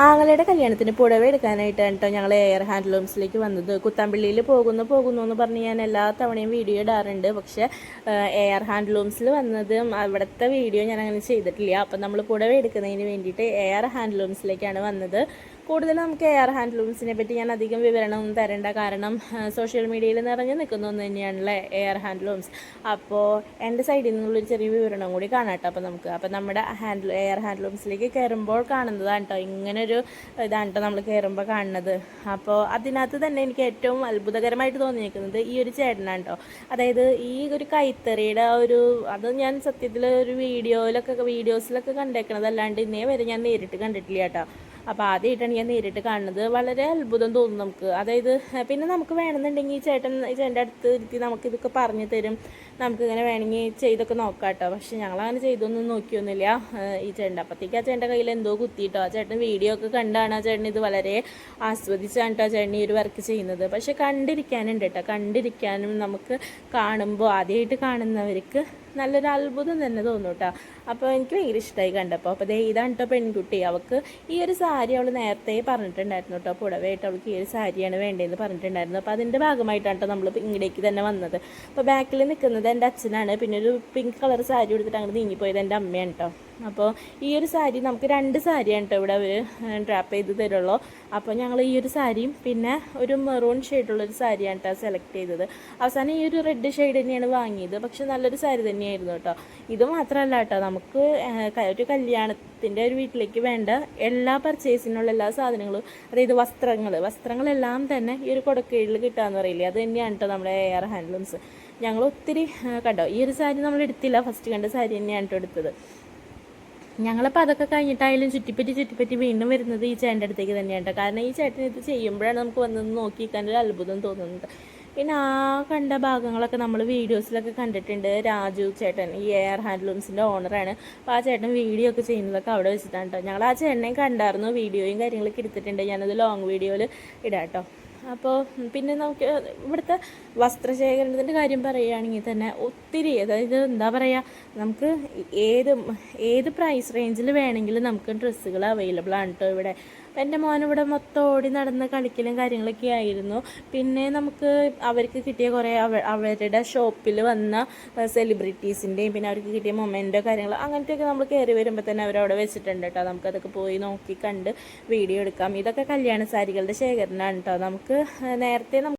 ആങ്ങളുടെ കല്യാണത്തിന് പുടവ എടുക്കാനായിട്ടാണ് കേട്ടോ ഞങ്ങൾ എയർ ഹാൻഡ്ലൂംസിലേക്ക് വന്നത്. കുത്താമ്പള്ളിയിൽ പോകുന്നു പോകുന്നു എന്ന് പറഞ്ഞ് ഞാൻ എല്ലാ തവണയും വീഡിയോ ഇടാറുണ്ട്. പക്ഷേ എയർ ഹാൻഡ്ലൂംസിൽ വന്നതും അവിടുത്തെ വീഡിയോ ഞാൻ അങ്ങനെ ചെയ്തിട്ടില്ല. അപ്പം നമ്മൾ പുടവ എടുക്കുന്നതിന് വേണ്ടിയിട്ട് എയർ ഹാൻഡ്ലൂംസിലേക്കാണ് വന്നത്. കൂടുതൽ നമുക്ക് എയർ ഹാൻഡ്ലൂംസിനെ പറ്റി ഞാൻ അധികം വിവരണമൊന്നും തരേണ്ട. കാരണം സോഷ്യൽ മീഡിയയിൽ നിറഞ്ഞു നിൽക്കുന്ന ഒന്ന് തന്നെയാണല്ലേ എയർ ഹാൻഡ്ലൂംസ് അപ്പോൾ എന്റെ സൈഡിൽ നിന്നുള്ളൊരു ചെറിയ വിവരണം കൂടി കാണാട്ടോ അപ്പോൾ നമുക്ക് അപ്പോൾ നമ്മുടെ ഹാൻഡ് എയർ ഹാൻഡ്ലൂംസിലേക്ക് കയറുമ്പോൾ കാണുന്നതാണ് കേട്ടോ ഇങ്ങനൊരു ഇതാണ് കേട്ടോ നമ്മൾ കയറുമ്പോൾ കാണുന്നത്. അപ്പോൾ അതിനകത്ത് തന്നെ എനിക്ക് ഏറ്റവും അത്ഭുതകരമായിട്ട് തോന്നിയിരിക്കുന്നത് ഈ ഒരു ചേട്ടനാണ് കേട്ടോ അതായത് ഈ ഒരു കൈത്തറിയുടെ ഒരു അത് ഞാൻ സത്യത്തിൽ ഒരു വീഡിയോയിലൊക്കെ വീഡിയോസിലൊക്കെ കണ്ടേക്കണതല്ലാണ്ട് ഇന്നേ വരെ ഞാൻ നേരിട്ട് കണ്ടിട്ടില്ല കേട്ടോ അപ്പോൾ ആദ്യമായിട്ടാണ് ഞാൻ നേരിട്ട് കാണുന്നത്. വളരെ അത്ഭുതം തോന്നും നമുക്ക്. അതായത് പിന്നെ നമുക്ക് വേണമെന്നുണ്ടെങ്കിൽ ഈ ചേട്ടൻ ചേട്ടന്റെ അടുത്ത് ഇരുത്തി നമുക്ക് ഇതൊക്കെ പറഞ്ഞു തരും. നമുക്കിങ്ങനെ വേണമെങ്കിൽ ചെയ്തൊക്കെ നോക്കാം കേട്ടോ പക്ഷെ ഞങ്ങളങ്ങനെ ചെയ്തൊന്നും നോക്കിയൊന്നുമില്ല. ഈ ചേട്ടൻ അപ്പോഴത്തേക്ക് ആ ചേട്ടന്റെ കയ്യിൽ എന്തോ കുത്തിയിട്ടോ. ആ ചേട്ടൻ വീഡിയോ ഒക്കെ കണ്ടാണ് ആ ചേട്ടൻ ഇത് വളരെ ആസ്വദിച്ചാണ് കേട്ടോ ചേട്ടൻ ഈ ഒരു വർക്ക് ചെയ്യുന്നത്. പക്ഷെ കണ്ടിരിക്കാനുണ്ട് കേട്ടോ കണ്ടിരിക്കാനും നമുക്ക് കാണുമ്പോൾ ആദ്യമായിട്ട് കാണുന്നവർക്ക് നല്ലൊരു അത്ഭുതം തന്നെ തോന്നും കേട്ടോ. അപ്പോൾ എനിക്ക് ഭയങ്കര ഇഷ്ടമായി കണ്ടപ്പോൾ അപ്പോൾ ദേ ഇതാണ് കേട്ടോ പെൺകുട്ടി. അവൾക്ക് ഈ ഒരു സാരി അവൾ നേരത്തെ പറഞ്ഞിട്ടുണ്ടായിരുന്നു കേട്ടോ പുടവയായിട്ട് അവൾക്ക് ഈ ഒരു സാരിയാണ് വേണ്ടതെന്ന് പറഞ്ഞിട്ടുണ്ടായിരുന്നു. അപ്പോൾ അതിന്റെ ഭാഗമായിട്ടാണ് കേട്ടോ നമ്മൾ ഇങ്ങടേക്ക് തന്നെ വന്നത്. അപ്പോൾ ബാക്കിൽ നിൽക്കുന്നത് എന്റെ അച്ഛനാണ്. പിന്നെ ഒരു പിങ്ക് കളർ സാരി എടുത്തിട്ട് അങ്ങോട്ട് നീങ്ങിപ്പോയത് എന്റെ അമ്മയാണ് കേട്ടോ അപ്പോൾ ഈ ഒരു സാരി നമുക്ക് രണ്ട് സാരിയാണ് കേട്ടോ ഇവിടെ അവർ ഡ്രാപ്പ് ചെയ്ത് തരുള്ളൂ. അപ്പോൾ ഞങ്ങൾ ഈ ഒരു സാരിയും പിന്നെ ഒരു മെറൂൺ ഷെയ്ഡുള്ളൊരു സാരിയാണ് കേട്ടോ സെലക്ട് ചെയ്തത്. അവസാനം ഈ ഒരു റെഡ് ഷെയ്ഡ് തന്നെയാണ് വാങ്ങിയത്. പക്ഷെ നല്ലൊരു സാരി തന്നെയായിരുന്നു കേട്ടോ. ഇത് മാത്രമല്ല കേട്ടോ നമുക്ക് ഒരു കല്യാണത്തിന്റെ ഒരു വീട്ടിലേക്ക് വേണ്ട എല്ലാ പർച്ചേസിനുള്ള എല്ലാ സാധനങ്ങളും അതായത് വസ്ത്രങ്ങൾ വസ്ത്രങ്ങളെല്ലാം തന്നെ ഈ ഒരു കൊടക്കീഴിൽ കിട്ടാന്ന് പറയില്ലേ? അത് തന്നെയാണ് കേട്ടോ നമ്മുടെ എയർ ഹാൻഡ്ലൂംസ് ഞങ്ങൾ ഒത്തിരി കണ്ടോ ഈ ഒരു സാരി നമ്മൾ എടുത്തില്ല. ഫസ്റ്റ് കണ്ട സാരി തന്നെയാണ് കേട്ടോ എടുത്തത്. ഞങ്ങളപ്പോൾ അതൊക്കെ കഴിഞ്ഞിട്ടായാലും ചുറ്റിപ്പറ്റി ചുറ്റിപ്പറ്റി വീണ്ടും വരുന്നത് ഈ ചേട്ടന്റെ അടുത്തേക്ക് തന്നെയാണ് കേട്ടോ കാരണം ഈ ചേട്ടൻ ഇത് ചെയ്യുമ്പോഴാണ് നമുക്ക് വന്നത് നോക്കിക്കാൻ ഒരു അത്ഭുതം തോന്നുന്നത്. പിന്നെ ആ കണ്ട ഭാഗങ്ങളൊക്കെ നമ്മൾ വീഡിയോസിലൊക്കെ കണ്ടിട്ടുണ്ട് രാജു ചേട്ടൻ ഈ എയർ ഹാൻഡ്ലൂംസിന്റെ ഓണറാണ്. അപ്പോൾ ആ ചേട്ടൻ വീഡിയോ ഒക്കെ ചെയ്യുന്നതൊക്കെ അവിടെ വെച്ചിട്ടാണ് കേട്ടോ ഞങ്ങൾ ആ ചേട്ടനെയും കണ്ടായിരുന്നു വീഡിയോയും കാര്യങ്ങളൊക്കെ എടുത്തിട്ടുണ്ട്. ഞാനത് ലോങ് വീഡിയോയിൽ ഇടാം കേട്ടോ അപ്പോൾ പിന്നെ നമുക്ക് ഇവിടുത്തെ വസ്ത്രശേഖരണത്തിന്റെ കാര്യം പറയുകയാണെങ്കിൽ തന്നെ ഒത്തിരി അതായത് എന്താ പറയുക നമുക്ക് ഏത് ഏത് പ്രൈസ് റേഞ്ചിൽ വേണമെങ്കിലും നമുക്ക് ഡ്രസ്സുകൾ അവൈലബിൾ ആണ് കേട്ടോ ഇവിടെ. എന്റെ മോനിവിടെ മൊത്തം ഓടി നടന്ന് കളിക്കലും കാര്യങ്ങളൊക്കെ ആയിരുന്നു. പിന്നെ നമുക്ക് അവർക്ക് കിട്ടിയ കുറേ അവ അവരുടെ ഷോപ്പിൽ വന്ന സെലിബ്രിറ്റീസിന്റെയും പിന്നെ അവർക്ക് കിട്ടിയ മൊമെന്റോ കാര്യങ്ങൾ അങ്ങനത്തെയൊക്കെ നമ്മൾ കയറി വരുമ്പോൾ തന്നെ അവരവിടെ വെച്ചിട്ടുണ്ട് കേട്ടോ നമുക്കതൊക്കെ പോയി നോക്കി കണ്ട് വീഡിയോ എടുക്കാം. ഇതൊക്കെ കല്യാണ സാരികളുടെ ശേഖരണമാണ് കേട്ടോ നമുക്ക് നേരത്തെ നമുക്ക്